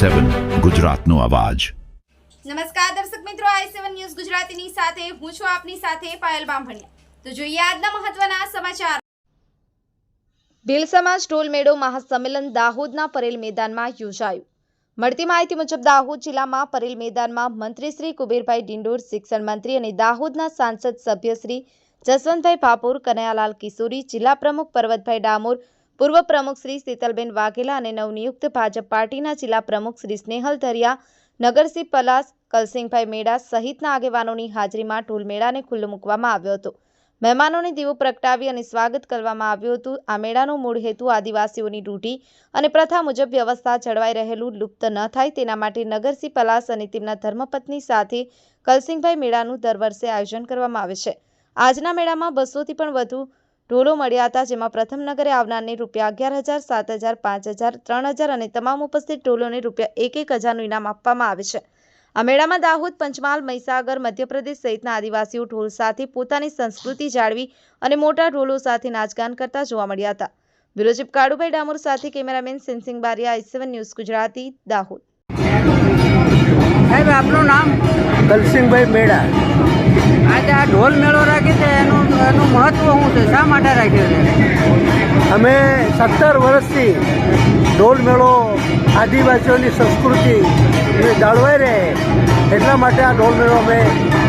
સેવન ગુજરાતનો અવાજ. નમસ્કાર દર્શક મિત્રો આઈ સેવન ન્યૂઝ ગુજરાતીની સાથે હું છું આપની સાથે પાયલ બામભણિયા. તો જોઈએ આજના મહત્વના સમાચાર. ભીલ સમાજ ઢોલ મહાસંમેલન દાહોદના પરેલ મેદાનમાં યોજાયું. મળતી માહિતી મુજબ દાહોદ જિલ્લામાં પરેલ મેદાનમાં મંત્રી શ્રી કુબેરભાઈ ડિંડોર શિક્ષણ મંત્રી અને દાહોદના સાંસદ સભ્ય શ્રી જસવંતભાઈ ભાપોર કનૈયાલાલ કિશોરી જિલ્લા પ્રમુખ પર્વતભાઈ ડામોર પૂર્વ પ્રમુખ શ્રી શીતલબેન વાઘેલા અને નવનિયુક્ત ભાજપ પાર્ટીના જિલ્લા પ્રમુખ શ્રી સ્નેહલ ધરિયા, નગરસિંહ પલાસ, કલસિંહભાઈ મેડા સહિતના આગેવાનોની હાજરીમાં ઢોલ મેળાને ખુલ્લો મૂકવામાં આવ્યો હતો. મહેમાનોને દીવો પ્રગટાવી અને સ્વાગત કરવામાં આવ્યું હતું. આ મેળાનો મૂળ હેતુ આદિવાસીઓની રૂઢી અને પ્રથા મુજબ વ્યવસ્થા જળવાઈ રહેલું લુપ્ત ન થાય તેના માટે નગરસિંહ પલાસ અને તેમના ધર્મપત્ની સાથે કલસિંહભાઈ મેળાનું દર વર્ષે આયોજન કરવામાં આવે છે. આજના મેળામાં બસોથી પણ વધુ ઢોલો મળ્યા હતા જેમાં પ્રથમ નગરે આવનારને રૂપિયા અગિયાર હજાર સાત હજાર પાંચ હજાર ત્રણ હજાર અને તમામ ઉપસ્થિત ઢોલોને રૂપિયા એક એક હજારનું ઇનામ આપવામાં આવે છે. આ મેળામાં દાહોદ પંચમહાલ મહીસાગર મધ્યપ્રદેશ સહિતના આદિવાસીઓ ઢોલ સાથે પોતાની સંસ્કૃતિ જાળવી અને મોટા ઢોલો સાથે નાચગાન કરતા જોવા મળ્યા હતા. બ્યુરો ચીફ કાળુભાઈ ડામોર સાથે cameraman Sensing Bariya I seven news Gujarati Dahod. સાહેબ આપનું નામ? કલસિંહભાઈ મેળા આજે આ ઢોલ મેળો રાખી છે, એનું એનું મહત્વ શું છે? શા માટે રાખ્યો છે? અમે સત્તર વર્ષથી ઢોલ મેળો આદિવાસીઓની સંસ્કૃતિ જાળવાઈ રહે એટલા માટે આ ઢોલ મેળો અમે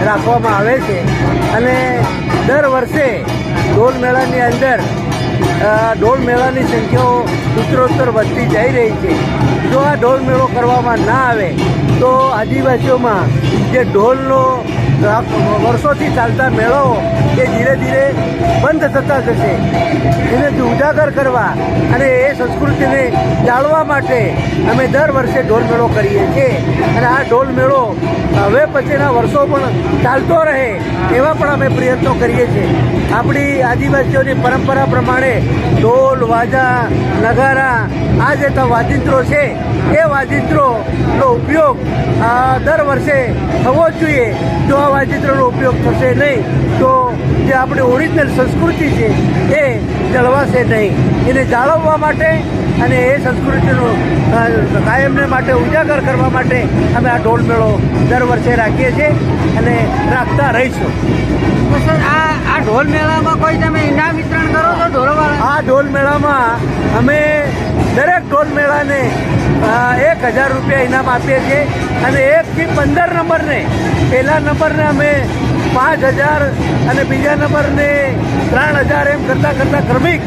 રાખવામાં આવે છે. અને દર વર્ષે ઢોલ મેળાની અંદર ઢોલ મેળાની સંખ્યાઓ ઉત્તરોત્તર વધતી જઈ રહી છે. જો આ ઢોલ મેળો કરવામાં ના આવે, તો આદિવાસીઓમાં જે ઢોલનો વર્ષોથી ચાલતા મેળાઓ એ ધીરે ધીરે બંધ થતા જશે. એને ઉજાગર કરવા અને એ સંસ્કૃતિને જાળવા માટે અમે દર વર્ષે ઢોલ મેળો કરીએ છીએ. અને આ ઢોલ મેળો હવે પછીના વર્ષો પણ ચાલતો રહે એવા પણ અમે પ્રયત્નો કરીએ છીએ. આપણી આદિવાસીઓની પરંપરા પ્રમાણે ઢોલ, વાજા, નગારા, આ જે વાજિંત્રો છે, એ વાજિંત્રોનો ઉપયોગ દર વર્ષે થવો જ જોઈએ. જો આ વાજિંત્રોનો ઉપયોગ થશે નહીં, તો જે આપણી ઓરિજિનલ સંસ્કૃતિ છે એ જળવાશે નહીં. એને જાળવવા માટે અને એ સંસ્કૃતિનું કાયમને માટે ઉજાગર કરવા માટે અમે આ ઢોલ મેળો દર વર્ષે રાખીએ છીએ અને રાખતા રહીશું. સર આ આ ઢોલ મેળામાં કોઈ તમે ઇનામ વિતરણ કરો છો ઢોલવાળા? આ ઢોલ મેળામાં અમે દરેક ઢોલ મેળાને એક હજાર રૂપિયા ઇનામ આપીએ છીએ અને એકથી પંદર નંબરને પહેલા નંબરને અમે પાંચ હજાર અને બીજા નંબરને ત્રણ હજાર એમ કરતાં કરતાં ક્રમિક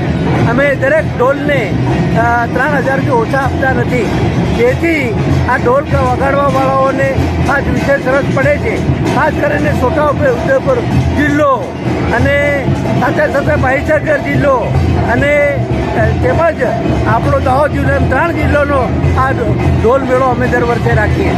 અમે દરેક ઢોલને ત્રણ હજારથી ઓછા આપતા નથી. જેથી આ ઢોલ વગાડવાવાળાઓને આજ વિશેષ રસ પડે છે. ખાસ કરીને છોટાઉદેપુર જિલ્લો અને સાથે સાથે ભાઈસરગર જિલ્લો અને તેમજ આપણો દાહોદ જિલ્લો ત્રણ જિલ્લોનો આ ઢોલ મેળો અમે દર વર્ષે રાખીએ.